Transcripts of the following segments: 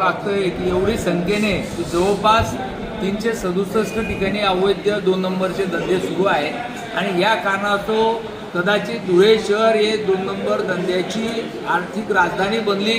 लागतंय की एवढी संख्येने जवळपास तीनशे सदुसष्ट ठिकाणी अवैध दोन नंबरचे धंदे सुरू आहे. आणि या कारणास्तव कदाचित धुळे शहर हे दोन नंबर धंद्याची आर्थिक राजधानी बनली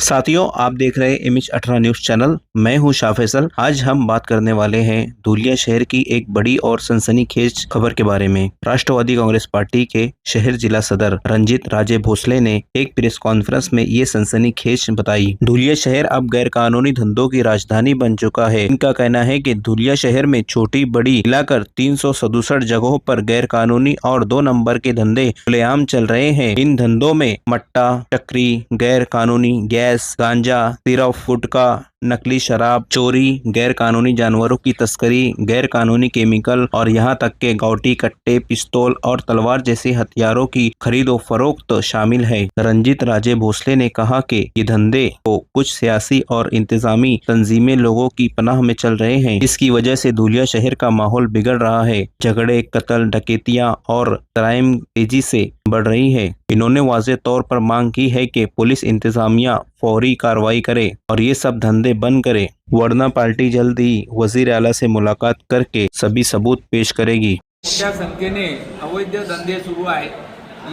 साथियों, आप देख रहे हैं एच अठारह न्यूज़ चैनल। मैं हूँ शाह फैसल। आज हम बात करने वाले हैं धुलिया शहर की एक बड़ी और सनसनीखेज खबर के बारे में। राष्ट्रवादी कांग्रेस पार्टी के शहर जिला सदर रंजीत राजे भोसले ने एक प्रेस कॉन्फ्रेंस में ये सनसनीखेज बताई। धुलिया शहर अब गैर कानूनी धंधों की राजधानी बन चुका है। इनका कहना है की धुलिया शहर में छोटी, बड़ी, मिलाकर तीन जगहों पर गैर कानूनी और दो नंबर के धंधे खुलेआम चल रहे हैं। इन धंधों में मट्टा चक्री गैर कानूनी गॅस गांजा सिरप गुटखा नकली शराब, चोरी गैर कानूनी जानवरों की तस्करी गैर कानूनी केमिकल और यहाँ तक के गौटी कट्टे, पिस्तौल और तलवार जैसे हथियारों की खरीदो फरोख्त शामिल है। रंजीत राजे भोसले ने कहा कि ये धंधे को कुछ सियासी और इंतजामी तंजीमें लोगों की पनाह में चल रहे हैं। इसकी वजह से धुलिया शहर का माहौल बिगड़ रहा है। झगड़े, कत्ल, डकैतियाँ और क्राइम तेज़ी से बढ़ रही है। इन्होंने वाजे तौर पर मांग की है कि पुलिस इंतजामिया फौरी कार्रवाई करे और ये सब धंधे बंद करे। वरना पार्टी जल्द ही वजीर आला से मुलाकात करके सभी सबूत पेश करेगी। मोठ्या संख्येने अवैध धंदे सुरू आहेत.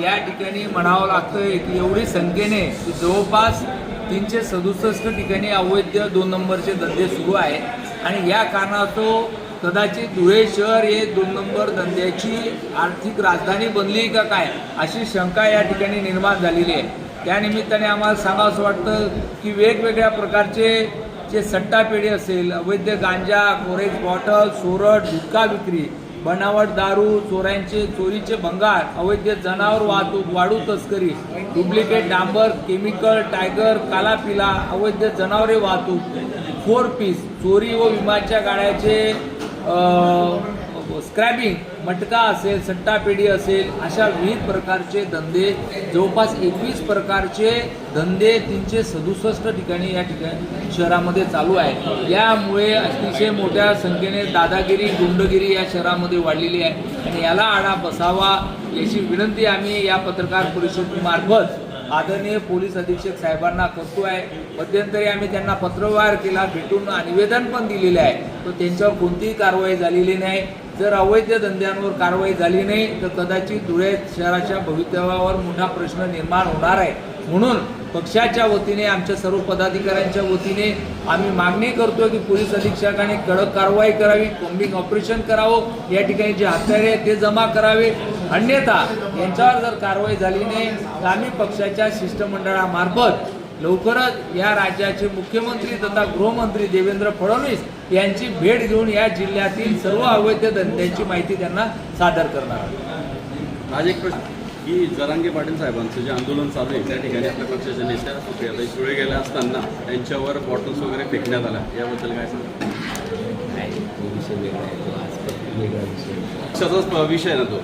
या ठिकाणी म्हणावं लागतंय की एवढी संख्येने की जवळपास तीनशे सदुसष्ट ठिकाणी अवैध दोन नंबरचे धंदे सुरू आहेत. आणि या कारणास्तव कदाचित धुळे शहर हे दोन नंबर धंद्याची आर्थिक राजधानी बनली का काय अशी शंका या ठिकाणी निर्माण झालेली आहे. त्यानिमित्ताने आम्हाला सांगावं असं वाटतं की वेगवेगळ्या प्रकारचे जे सट्टा पेढी असेल अवैध गांजा कोरेज बॉटल सोरट गुटखा विक्री बनावट दारू चोऱ्यांचे चोरीचे भंगार अवैध जनावर वाहतूक वाढू तस्करी डुप्लिकेट डांबर केमिकल टायगर काला पिला अवैध जनावरे वाहतूक फोर पीस चोरी व विमाच्या गाड्याचे हो, स्क्रॅबिंग मटका असेल सट्टापेढी असेल अशा विविध प्रकारचे धंदे जवळपास एकवीस प्रकारचे धंदे तीनशे सदुसष्ट ठिकाणी या ठिकाणी शहरामध्ये चालू आहे यामुळे अतिशय मोठ्या संख्येने दादागिरी गुंडगिरी या शहरामध्ये वाढलेली आहे. आणि याला आळा बसावा याची विनंती आम्ही या पत्रकार परिषदेमार्फत आदरणीय पोलीस अधीक्षक साहेबांना करतो आहे. मध्यंतरी आम्ही त्यांना पत्रव्यवहार केला भेटून निवेदन पण दिलेले आहे. तर त्यांच्यावर कोणतीही कारवाई झालेली नाही. जर अवैध धंद्यांवर कारवाई झाली नाही तर कदाचित धुळे शहराच्या भवितव्यावर मोठा प्रश्न निर्माण होणार आहे. म्हणून पक्षाच्या वतीने आमच्या सर्व पदाधिकाऱ्यांच्या वतीने आम्ही मागणी करतो की पोलीस अधीक्षकाने कडक कारवाई करावी कोम्बिंग ऑपरेशन करावं या ठिकाणी जे हत्यारे आहेत ते जमा करावे. अन्यथा यांच्यावर जर कारवाई झाली नाही तर आम्ही पक्षाच्या शिष्टमंडळामार्फत लवकरच या राज्याचे मुख्यमंत्री तथा गृहमंत्री देवेंद्र फडणवीस यांची भेट घेऊन या जिल्ह्यातील सर्व अवैध धंद्यांची माहिती त्यांना सादर करणार. आज एक प्रश्न की जरांगे पाटील साहेबांचं जे आंदोलन चालू आहे त्या ठिकाणी आपल्या पक्षाच्या नेत्या सुप्रियाताई सुळे गेल्या असताना त्यांच्यावर बॉटल्स वगैरे फेकण्यात आल्या. याबद्दल काय सांगा पक्षाचाच विषय आहे ना तो.